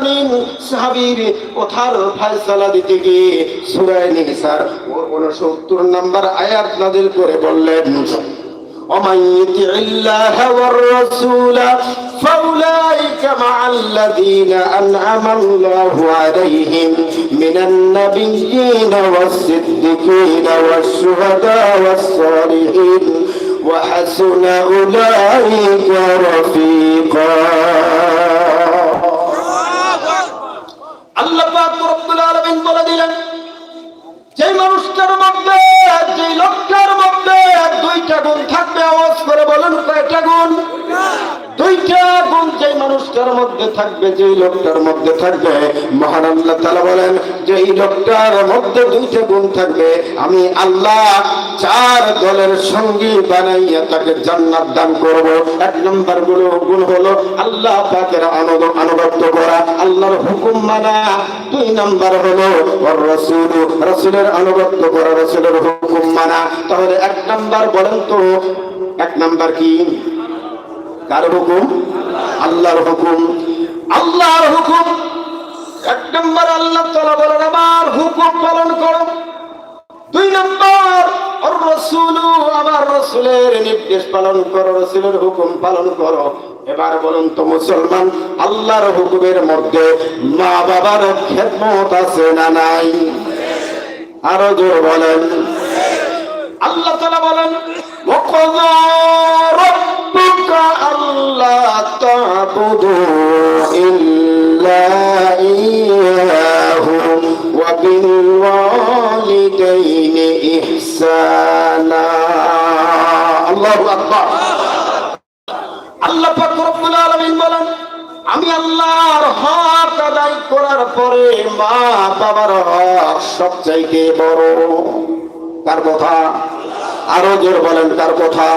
আলামিন সাহাবীর কথার ফয়সালা দিতে গিয়ে সূরা নিসার 69 নম্বর আয়াত নাযিল করে বললেন ومن يطع الله والرسول فأولئك مع الذين أنعم الله عليهم من النبيين والصديقين والشهداء والصالحين وحسن أولئك رفيقا দুইটা গুণ থাকবে আওয়াজ করে বলুন কয়টা গুণ? দুইটা গুণ যে মানুষটার মধ্যে থাকবে লোকটার মধ্যে থাকবে, মহান বলেন যে এই লোকটার মধ্যে দুইটা গুণ থাকবে, আমি আল্লাহ চার দলের সঙ্গী বানাইয়া তাকে জান্নাত দান করব। এক নম্বরগুলো গুণ হলো আল্লাহ পাকের আনুগ আনুগত্য করা, আল্লাহর হুকুম মানা। দুই নম্বর হলো রাসূল, রাসূলের আনুগত্য করা, রাসূলের হুকুম মানা। তাহলে এক নম্বর বলেন তো, এক নম্বর কি? কার হুকুম? আল্লাহর হুকুম। আল্লাহর হুকুম। এক নম্বর আল্লাহ তালা বলেন, আমার হুকুম পালন করো। দুই নম্বর আমার রসুলের নির্দেশ পালন করো, রসুলের হুকুম পালন করো। এবার বলুন তো মুসলমান, আল্লাহর হুকুমের মধ্যে মা বাবার খেদমত আছে না নাই? আরও জোর বলেন। আল্লাহ তালা বলেন رَبُّكَ أَلَّا تَعْبُدُوا إِلَّا إِيَّاهُ وَبِالْوَالِدَيْنِ إِحْسَانًا الله أكبر আল্লাহ পাক রব্বুল আলামিন বলেন আমি আল্লাহর হক আদায় করার পরে মা বাবার হক সবচাইতে বড় কার কথা আরও জোর বলেন কার কথা।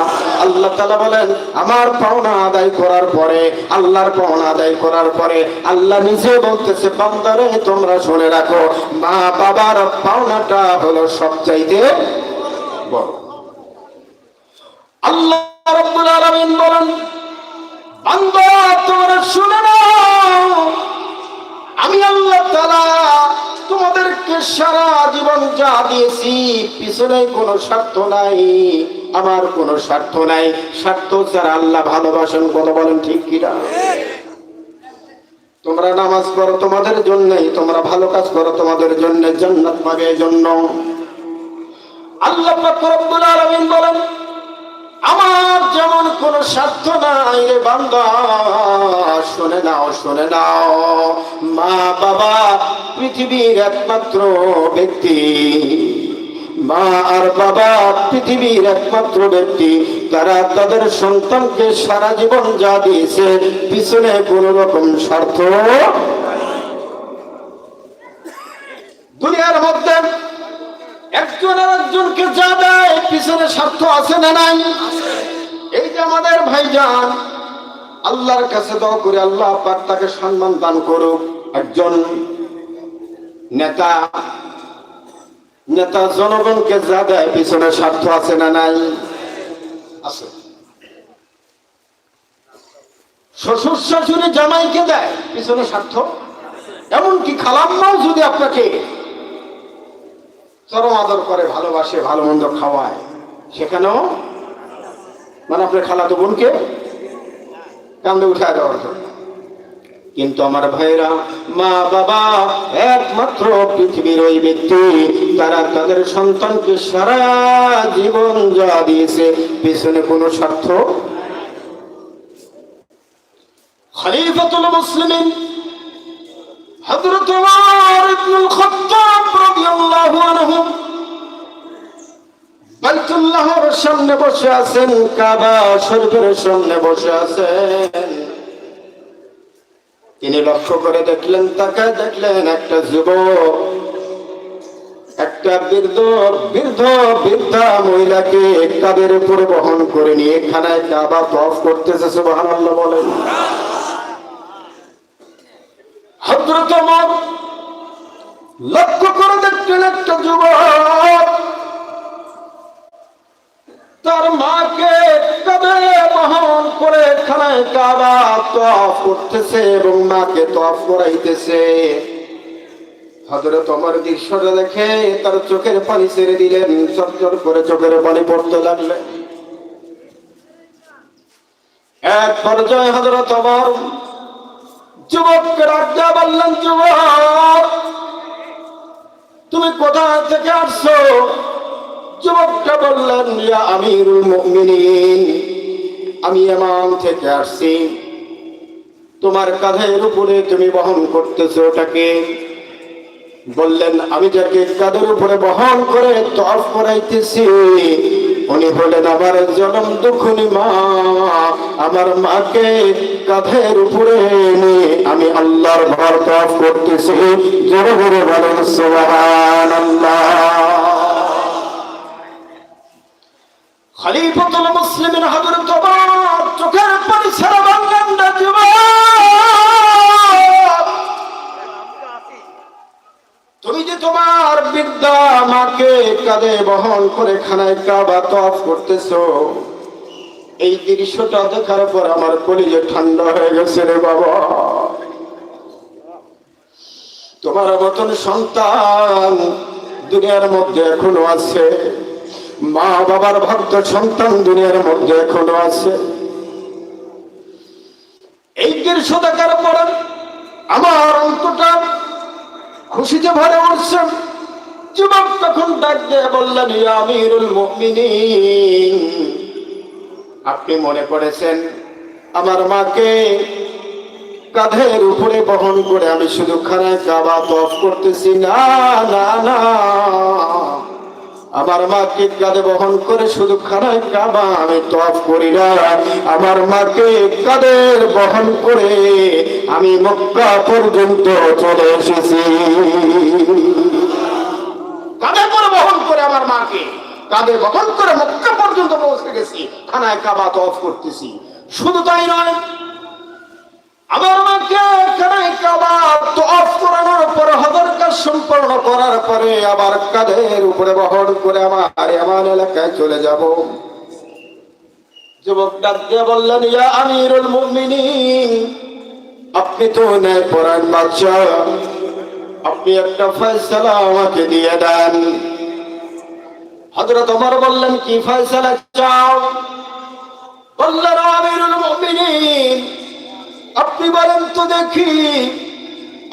আল্লাহ তালা বলেন, আমার পাওনা আদায় করার পরে, আল্লাহর পাওনা আদায় করার পরে আল্লাহ নিজে বলতেছে, বান্দারে, তোমরা শুনে রাখো, মা বাবার পাওনাটা হলো সবচাইতে বড়। আল্লাহ রব্বুল আলামিন বলেন, বান্দা, তোমরা শুনে নাও, আমি আল্লাহ তাআলা তোমাদেরকে সারা জীবন যা দিয়েছি, পিছনে কোনো স্বার্থ নাই, আমার কোনো স্বার্থ নাই। স্বার্থ ছাড়া আল্লাহ ভালোবাসেন, কথা বলেন ঠিক কিনা? তোমরা নামাজ পড়ো তোমাদের জন্যই, তোমরা ভালো কাজ করো তোমাদের জন্য, জান্নাত পাবে জন্য। আল্লাহ রব্বুল বলেন আমার যেমন কোন স্বার্থ নাই রে বান্দা, শুনে নাও শুনে নাও। মা, বাবা, পৃথিবীর একমাত্র ব্যক্তি। মা আর বাবা পৃথিবীর একমাত্র ব্যক্তি, তারা তাদের সন্তানকে সারা জীবন যা দিয়েছে, পিছনে কোন রকম স্বার্থ দুনিয়ার মধ্যে একজন আর একজনকে যা দেয়, পিছনে স্বার্থ আছে না নাই? এই যে আমাদের ভাইজান, আল্লাহর কাছে দোয়া করে আল্লাহ পাক তাকে সম্মান দান করুক। একজন নেতা নেতা জনগণকে যা দেয়, পিছনে স্বার্থ আছে না নাই? আছে। শ্বশুর শাশুড়ি জামাইকে দেয়, পিছনে স্বার্থ। এমনকি খালাম্মাও যদি আপনাকে চরম আদর করে, ভালোবাসে, ভালো মন্দ খাওয়ায়। সেখানেও মানে আপনার খালাতো বোনকে কান্দে উঠায় দেওয়ার জন্য। কিন্তু আমার ভাইরা মা, বাবা, একমাত্র পৃথিবীর ওই ব্যক্তি, তারা তাদের সন্তানকে সারা জীবন যা দিয়েছে, পিছনে কোনো স্বার্থ খলিফাতুল মুসলিমিন হযরত ওমর খাত্তাব বাইতুল্লাহর সামনে বসে আছেন, কাবা শরীফের সামনে বসে আছেন। তিনি লক্ষ্য করে দেখলেন তাকে দেখলেন একটা যুবক, একটা বৃদ্ধ বৃদ্ধ, বৃদ্ধা মহিলাকে কাদের উপরে বহন করে নিয়ে খানায় কাবা তফ করতেছে, সুবহানাল্লাহ বলেন। হযরত লক্ষ্য করে দেখলেন একটা যুবক। তার মাকে কাঁধে বহন করে খানায় কাবা তফ করতেছে এবং মাকে তফ করাইতেছে। হজরত আমার দৃশ্যটা দেখে তার চোখের পানি ছেড়ে দিলেন চরচর করে চোখের পানি পড়তে লাগলেন। এক পর্যায়ে হজরত আমার যুবককে রাখা বললেন, যুবক তুমি কোথা থেকে আসছো? যুবকটা বললেন, ইয়া আমিরুল আমি এমন থেকে আসছি। তোমার কাঁধের উপরে তুমি বহন করতেছো ওটাকে। বললেন, আমি যাকে কাঁধের উপরে বহন করে তফ করাইতেছি বলেন, আমার জনম দুখুনি মা, আমার মাকে কাঁধের উপরে এনে আমি আল্লাহর ঘর তফ করতেছি। জোরে জোরে বলেন মুসলিমিন হযরত ওমর চোখের পানি যুবক তুমি যে তোমার বিদ্যা মাকে কাঁধে বহন করে খানায় কাবা তফ করতেছো, এই দৃশ্যটা দেখার পর আমার কলিজে ঠান্ডা হয়ে গেছে রে বাবা। তোমার মতন সন্তান দুনিয়ার মধ্যে এখনও আছে। মা বাবার ভক্ত সন্তান দুনিয়ার মধ্যে এখনও আছে। এই দৃশ্য দেখার পর আমার অন্তটা খুশিতে ভরে উঠছে যুবক তখন ডাক দিয়ে বললেন আমিরুল আপনি মনে করেছেন, আমার মাকে কাঁধের উপরে বহন করে আমি শুধু খানায় কাবা তফ করতেছি। না না না। আমার মাকে কাঁধে বহন করে শুধু খানায় কাবা আমি তফ করি না। আমার মাকে কাদের বহন করে আমি মক্কা পর্যন্ত চলে এসেছি। কাঁধে বহন করে আমার মাকে কাঁধে বহন করে মক্কা পর্যন্ত পৌঁছে গেছি, খানায় কাবা তফ করতেছি। শুধু তাই নয় আমার মাকে করানোর পর সম্পন্ন করার পরে আবার উপরে করে আমার এলাকায় চলে যাব? বললেন, ইয়া আমিরুল আপনি তো ন্যায় পরায়ণ বাচ্চা আপনি একটা ফয়সালা আমাকে দিয়ে দেন। হযরত ওমর বললেন, কি ফয়সালা চাও? বললেন, আমিরুল মুমিনিন আপনি বলেন তো দেখি,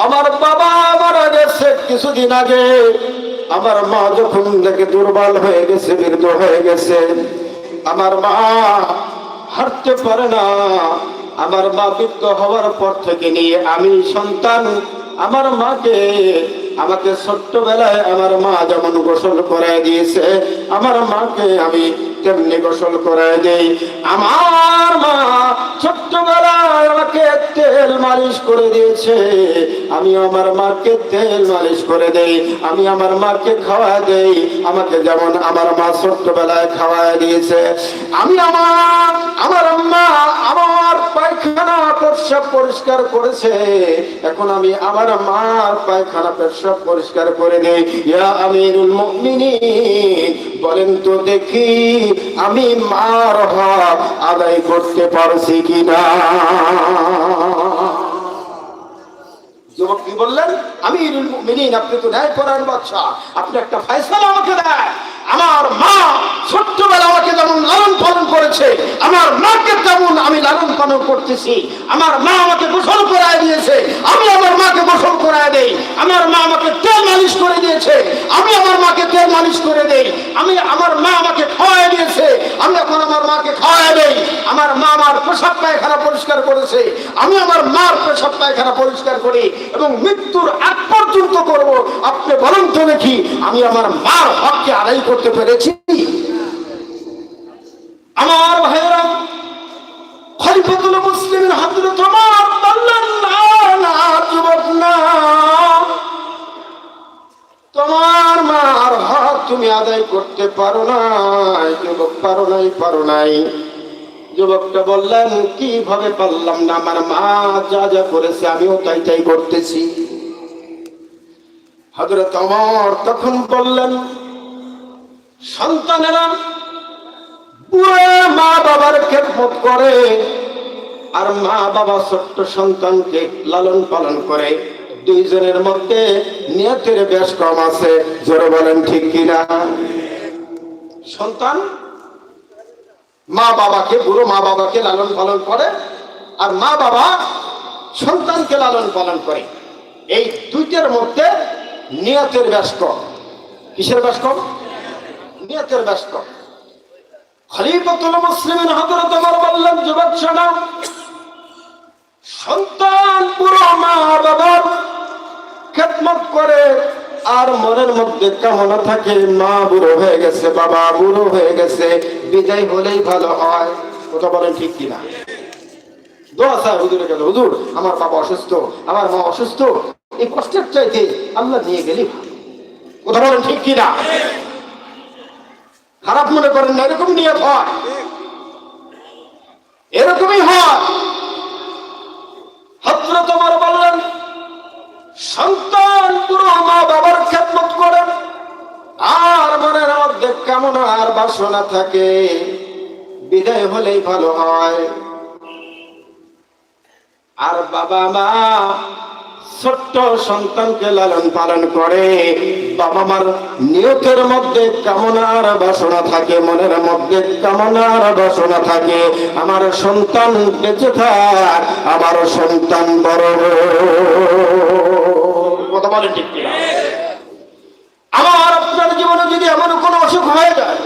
আমার বাবা মারা গেছে কিছুদিন আগে। আমার মা যখন থেকে দুর্বল হয়ে গেছে, বৃদ্ধ হয়ে গেছে, আমার মা হাঁটতে পারে না। আমার মা বৃদ্ধ হওয়ার পর থেকে নিয়ে আমি সন্তান, আমার মাকে, আমাকে ছোট্টবেলায় আমার মা যেমন গোসল করায় দিয়েছে, আমার মাকে আমি তেমনি গোসল করায় দেই। আমার মা ছোট্টবেলায় আমাকে তেল মালিশ করে দিয়েছে। আমি আমার মাকে তেল মালিশ করে দেই। আমি আমার মাকে খাওয়া দেই। আমাকে যেমন আমার মা ছোট্টবেলায় খাওয়া দিয়েছে। আমি আমার আমার মা আমার পায়খানা পেশাব পরিষ্কার করেছে। এখন আমি আমার মার পায়খানা পেশাব পরিষ্কার করে দেই। ইয়া আমিরুল মুমিনিন, বলেন তো দেখি আমি মার হক আদায় করতে পারছি কিনা? আমার মা ছোট্টবেলা আমাকে যেমন লালন পালন করেছে, আমার মাকে তেমন পালন করতেছি। আমার মা আমাকে গোসল করায় দিয়েছে। আমি আমার মাকে গোসল করায় দেই। আমার মা আমাকে তেল মালিশ করে দিয়েছে। আমি আমার মাকে তেল মালিশ করে দেই। আমি আমার মা আমাকে খাওয়ায় দিয়েছে। আমি এখন আমার মাকে খাওয়ায় দেই। আমার মা আমার পেশাব পায়খানা পরিষ্কার করেছে। আমি আমার মার পেশাব পায়খানা পরিষ্কার করি এবং মৃত্যুর আগ পর্যন্ত করব। আপনি বলেন তো দেখি, আমি আমার মার হককে আদায় করতে পেরেছি? আমার আদায় করতে পারো নাই, যুবক পারো নাই পারো নাই। যুবকটা বললেন, কীভাবে পারলাম না? আমার মা যা যা করেছে, আমিও তাই তাই করতেছি। হজরত অমর তখন বললেন, সন্তানেরা পুরো মা বাবার খেদমত করে, আর মা বাবা ছোট্ট সন্তানকে লালন পালন করে। দুইজনের মধ্যে নিয়তের বেশ কম আছে। জোরে বলেন, ঠিক কিনা? সন্তান, মা বাবাকে, বুড়ো মা বাবাকে লালন পালন করে, আর মা বাবা সন্তানকে লালন পালন করে। এই দুইটার মধ্যে নিয়তের বেশ কম। কিসের বেশ কম? নিয়তের বেশ কম। খলিফাতুল মুসলিমিন হযরত ওমর বললেন, যুবক সন্তান পুরো মা বাবার খেদমত করে, আর মনের মধ্যে কামনা থাকে, মা বুড়ো হয়ে গেছে, বাবা বুড়ো হয়ে গেছে, বিদায় হলেই ভালো হয়। কথা বলেন ঠিক কিনা? আমার বাবা অসুস্থ, আমার মা অসুস্থ, এই কষ্টের চাইতে আল্লাহ নিয়ে গেলি বলেন ঠিক কিনা? খারাপ মনে করেন না, এরকম নিয়ত হয়। এরকমই হয় হজরত তোমার বললেন সন্তান পুরো মা বাবার খেদমত করেন আর মনের মধ্যে কেমন আর বাসনা থাকে, বিদায় হলেই ভালো হয়। আর বাবা মা ছোট্ট সন্তানকে লালন পালন করে, বাবা মার নিয়তের মধ্যে কামনার বাসনা থাকে, মনের মধ্যে কামনার বাসনা থাকে। আমার সন্তান বেঁচে থাক, আমার সন্তান বড়। কথা বলেন ঠিক আমার আপনার জীবনে যদি এমন কোনো অসুখ হয়ে যায়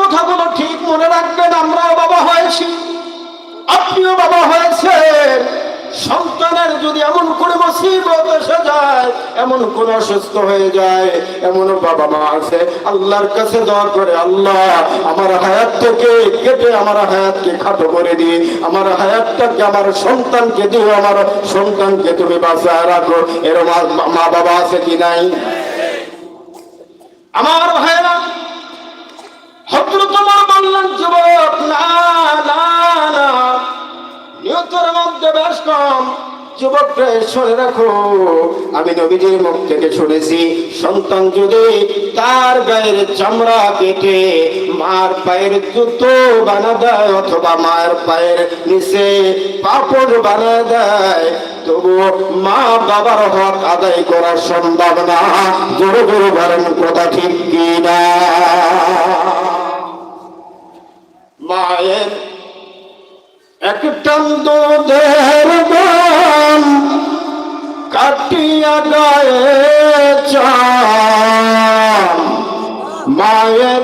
কথাগুলো ঠিক মনে রাখবেন, আমরাও বাবা হয়েছি। আপনিও বাবা হয়েছেন। সন্তানের যদি এমন কোনো মুসিবত এসে যায়, এমন কোন অসুস্থ হয়ে যায়, এমন বাবা মা আছে, আল্লাহর কাছে দোয়া করে, আল্লাহ, আমার হায়াত থেকে কেটে আমার হায়াতকে খাটো করে দিয়ে আমার হায়াতটাকে, আমার সন্তানকে দিও, আমার সন্তানকে তুমি বাঁচায় রাখো। আর মা বাবা আছে কি নাই? আমার ভাইরা হজরত আমার বললেন যুবক, না না রাখো, আমি নবীজির মুখ থেকে শুনেছি, সন্তান যদি তার গায়ের চামড়া কেটে মার পায়ের জুতো বানা দেয় অথবা মায়ের পায়ের নিচে পাপড় বানা দেয়, তবু মা বাবার হক আদায় করা সম্ভব না। জোরে জোরে বলেন, কথা ঠিক কিনা মায়ের এক টান দুধের দাম কাটিয়া গায়ে মায়ের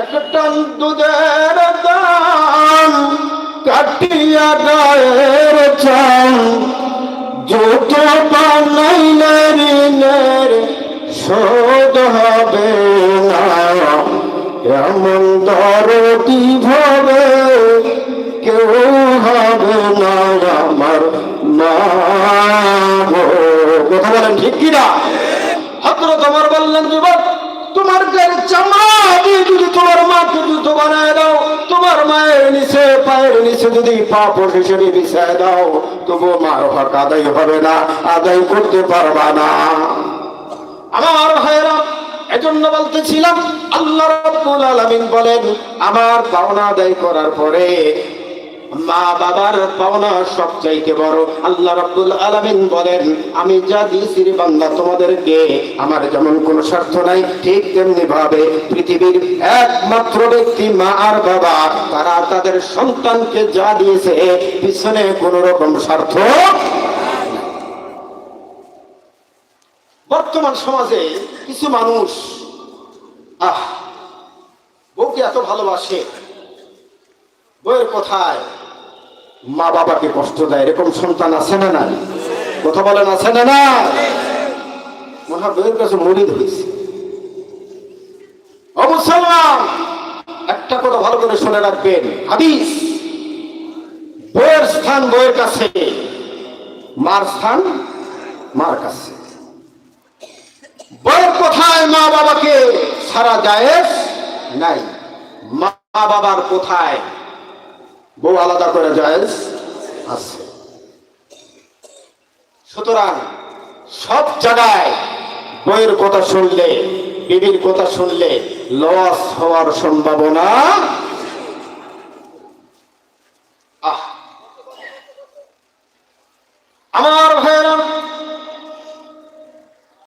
এক টান দুধের দাম কাটিয়া গায়ের চাম যত বানাইলে ঋণের শোধ হবে। এমন দরদি ভাবে কেউ হবে না আমার মা। কথা বলেন ঠিক কিনা হতর তোমার বললেন, যুবক, তোমার গায়ের চামড়া দিয়ে যদি তোমার মাকে জুতো বানায় দাও, তোমার মায়ের নিচে, পায়ের নিচে যদি পাপ হিসেবে বিছায় দাও তবু মার হক আদায় হবে না, আদায় করতে পারবা না আমার ভাইরা এজন্য বলতেছিলাম, আল্লাহ রাব্বুল আলামিন বলেন, আমার পাওনা আদায় করার পরে মা বাবার পাওনা সবচাইতে বড়। আল্লাহ রাব্বুল আলামিন বলেন, আমি যা দিয়েছি বান্দা, তোমাদেরকে আমার যেমন কোনো স্বার্থ নাই, ঠিক তেমনি ভাবে পৃথিবীর একমাত্র ব্যক্তি মা আর বাবা, তারা তাদের সন্তানকে যা দিয়েছে, পিছনে কোনো রকম স্বার্থ বর্তমান সমাজে কিছু মানুষ, আহ, বউকে এত ভালোবাসে, বউয়ের কথায় মা বাবাকে কষ্ট দেয়, এরকম সন্তান আছে না নাই? কথা বলেন, আছে না না হয় বউয়ের কাছে মরিদ হয়েছে। ও মুসলমান, একটা কথা ভালো করে শুনে রাখবেন, হাদিস, বউয়ের স্থান বউয়ের কাছে, মার স্থান মার কাছে। বউয়ের কোথায় মা বাবাকে সারা জায়েজ নাই। মা বাবার কোথায় বউ আলাদা করে জায়েজ আছে। সুতরাং সব জায়গায় বইয়ের কথা শুনলে, বিবির কথা শুনলে লস হওয়ার সম্ভাবনা। আমার ভাই